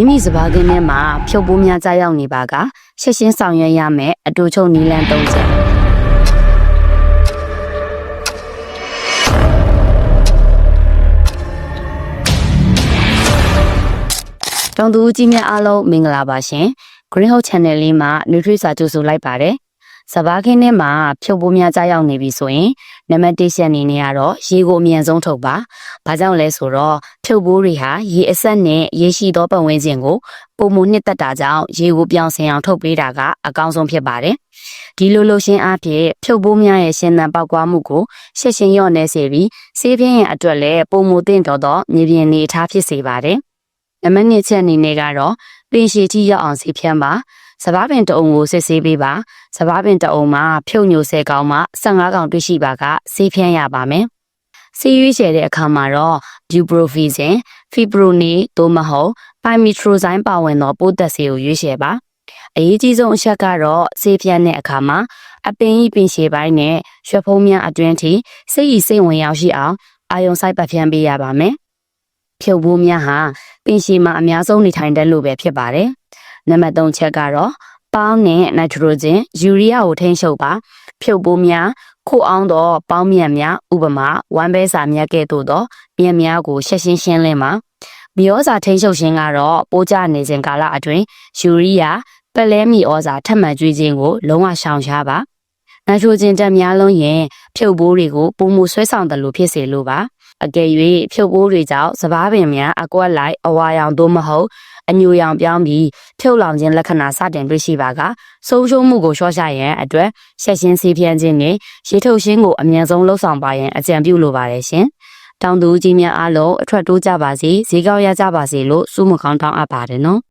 မိမိစပါးကင်းထဲမှာဖြုတ်ပိုးများကြားရောက်နေပါကရှက်ရှင်းဆောင်ရွက်ရမယ်အတူချုပ်နီလန်းသုံးချက်တောင်သူဦးကြီးများအားလုံးမင်္ဂလာပါရှင် Green House Channel လေးမှာ Nutri စာကြိုဆိုလိုက်ပါတယ် စပါးခင်းထဲမှာဖြုတ်ပိုးများကြားရောက်နေပြီဆိုရင်နံပါတ်1ချက်အနေနဲ့ကတော့ရေကိုအမြန်ဆုံးထုတ်ပါ။ဘာကြောင့်လဲဆိုတော့ဖြုတ်ပိုးတွေဟာရေအဆက်နဲ့ရေရှိသောပတ်ဝန်းကျင်ကိုပုံမှုနှစ်သက်တာကြောင့်ရေကိုပြောင်းဆင်အောင်ထုတ်ပေးတာကအကောင်းဆုံးဖြစ်ပါတယ်။ဒီလိုလိုရှင်းအားဖြင့်ဖြုတ်ပိုးများရဲ့ရှင်းသန်ပေါက်ကွာမှုကိုရှက်ရှင်းလျော့နေစေပြီးဆေးပြင်းရဲ့အတွက်လည်းပုံမှုတင့်တော်သောမြေပြင်နေအထားဖြစ်စေပါတယ်။နံပါတ်2ချက်အနေနဲ့ကတော့ပင်ရှည်ကြီးရောက်အောင်ဆေးဖြန်းပါ။ စပားပင်တအုံကိုစစ်ဆေးပေးပါ။စပားပင်တအုံမှာဖြုတ်ညိုဆဲကောင်မှ15ကောင်တွေ့ရှိပါကဆေးဖြန်းရပါမယ်။ဆေးရွေးချယ်တဲ့အခါမှာတော့ bupropion, fipronil သို့မဟုတ် pymetrozine ပါဝင်သောပိုးသက်ဆေးကိုရွေးချယ်ပါ။အရေးကြီးဆုံးအချက်ကတော့ဆေးဖြန်းတဲ့အခါမှာအပင်ဤပင်ရှည်ပိုင်းနဲ့ရွှက်ဖုံးများအတွင်းထိစိတ်ဤစိတ်ဝင်ရောက်ရှိအောင်အာယုံဆိုင်ပတ်ဖြန်းပေးရပါမယ်။ဖြုတ်ပိုးများဟာပင်ရှည်မှာအများဆုံးနေထိုင်တဲ့လို့ပဲဖြစ်ပါတယ်။ နံပါတ်3ချက်ကတော့ပေါင်းနဲ့နိုက်ထရိုဂျင်ယူရီးယားကိုထိန်းချုပ်ပါ ဖြုတ်ပိုးများခိုအောင်သောပေါင်းမြတ်များဥပမာဝမ်းဘဲစာမြတ်ကဲ့သို့သောမြတ်များကိုရှက်ရှင်းရှင်းလင်းပါဘီယောစာထိန်းချုပ်ခြင်းကတော့ပိုးကြနေစဉ်ကာလအတွင်းယူရီးယားပလဲမီဩဇာထပ်မံကျွေးခြင်းကိုလုံးဝရှောင်ရှားပါနိုက်ထရိုဂျင်ဓာတ်များလုံးရင်ဖြုတ်ပိုးတွေကိုပုံမှုဆွဲဆောင်တယ်လို့ဖြစ်စေလိုပါအကယ်၍ဖြုတ်ပိုးတွေကြောင့်စပားပင်များအကွက်လိုက်အဝါရောင်သို့မဟုတ် အညိုရောင်ပြောင်းပြီးဖြုတ်လောင်ခြင်းလက္ခဏာစတင်တွေ့ရှိပါကဆုံးရှုံးမှုကိုလျှော့ချရန်အတွက်ဆက်ရှင်းဆေးဖြန်းခြင်းနဲ့ရေထုတ်ရှင်းကိုအမြန်ဆုံးလှုပ်ဆောင်ပါရန်အကြံပြုလိုပါတယ်ရှင်။တောင်သူကြီးများအားလုံးအထွက်တိုးကြပါစေဈေးကောင်းရကြပါစေလို့ဆုမကောင်းတောင်းအပ်ပါတယ်နော်။